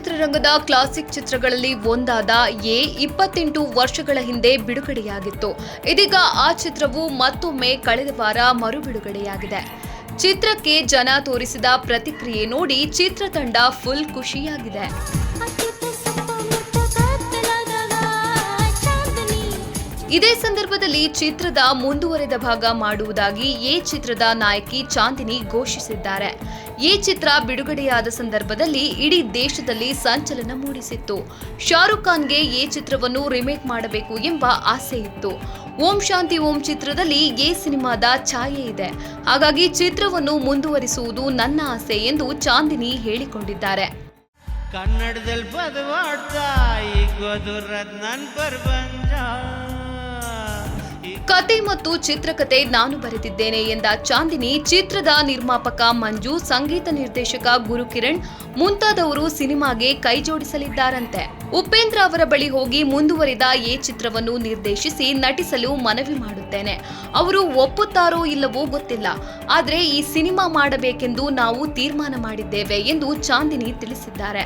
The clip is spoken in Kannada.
ಚಿತ್ರರಂಗದ ಕ್ಲಾಸಿಕ್ ಚಿತ್ರಗಳಲ್ಲಿ ಒಂದಾದ ಎ ಇಪ್ಪತ್ತೆಂಟು ವರ್ಷಗಳ ಹಿಂದೆ ಬಿಡುಗಡೆಯಾಗಿತ್ತು. ಇದೀಗ ಆ ಚಿತ್ರವು ಮತ್ತೊಮ್ಮೆ ಕಳೆದ ವಾರ ಮರು ಬಿಡುಗಡೆಯಾಗಿದೆ ಚಿತ್ರಕ್ಕೆ ಜನ ತೋರಿಸಿದ ಪ್ರತಿಕ್ರಿಯೆ ನೋಡಿ ಚಿತ್ರತಂಡ ಫುಲ್ ಖುಷಿಯಾಗಿದೆ. ಇದೇ ಸಂದರ್ಭದಲ್ಲಿ ಚಿತ್ರದ ಮುಂದುವರೆದ ಭಾಗ ಮಾಡುವುದಾಗಿ ಎ ಚಿತ್ರದ ನಾಯಕಿ ಚಾಂದಿನಿ ಘೋಷಿಸಿದ್ದಾರೆ. ಈ ಚಿತ್ರ ಬಿಡುಗಡೆಯಾದ ಸಂದರ್ಭದಲ್ಲಿ ಇಡೀ ದೇಶದಲ್ಲಿ ಸಂಚಲನ ಮೂಡಿಸಿತ್ತು. ಶಾರುಖ್ ಖಾನ್ಗೆ ಈ ಚಿತ್ರವನ್ನು ರಿಮೇಕ್ ಮಾಡಬೇಕು ಎಂಬ ಆಸೆ ಇತ್ತು. ಓಂ ಶಾಂತಿ ಓಂ ಚಿತ್ರದಲ್ಲಿ ಎ ಸಿನಿಮಾದ ಛಾಯೆ ಇದೆ. ಹಾಗಾಗಿ ಚಿತ್ರವನ್ನು ಮುಂದುವರಿಸುವುದು ನನ್ನ ಆಸೆ ಎಂದು ಚಾಂದಿನಿ ಹೇಳಿಕೊಂಡಿದ್ದಾರೆ. ಕನ್ನಡದಲ್ಲಿ ಕತೆ ಮತ್ತು ಚಿತ್ರಕತೆ ನಾನು ಬರೆದಿದ್ದೇನೆ ಎಂದ ಚಾಂದಿನಿ, ಚಿತ್ರದ ನಿರ್ಮಾಪಕ ಮಂಜು, ಸಂಗೀತ ನಿರ್ದೇಶಕ ಗುರುಕಿರಣ್ ಮುಂತಾದವರು ಸಿನಿಮಾಗೆ ಕೈಜೋಡಿಸಲಿದ್ದಾರಂತೆ ಉಪೇಂದ್ರ ಅವರ ಬಳಿ ಹೋಗಿ ಮುಂದುವರಿದ ಈ ಚಿತ್ರವನ್ನು ನಿರ್ದೇಶಿಸಿ ನಟಿಸಲು ಮನವಿ ಮಾಡುತ್ತೇನೆ. ಅವರು ಒಪ್ಪುತ್ತಾರೋ ಇಲ್ಲವೋ ಗೊತ್ತಿಲ್ಲ. ಆದರೆ ಈ ಸಿನಿಮಾ ಮಾಡಬೇಕೆಂದು ನಾವು ತೀರ್ಮಾನ ಮಾಡಿದ್ದೇವೆ ಎಂದು ಚಾಂದಿನಿ ತಿಳಿಸಿದ್ದಾರೆ.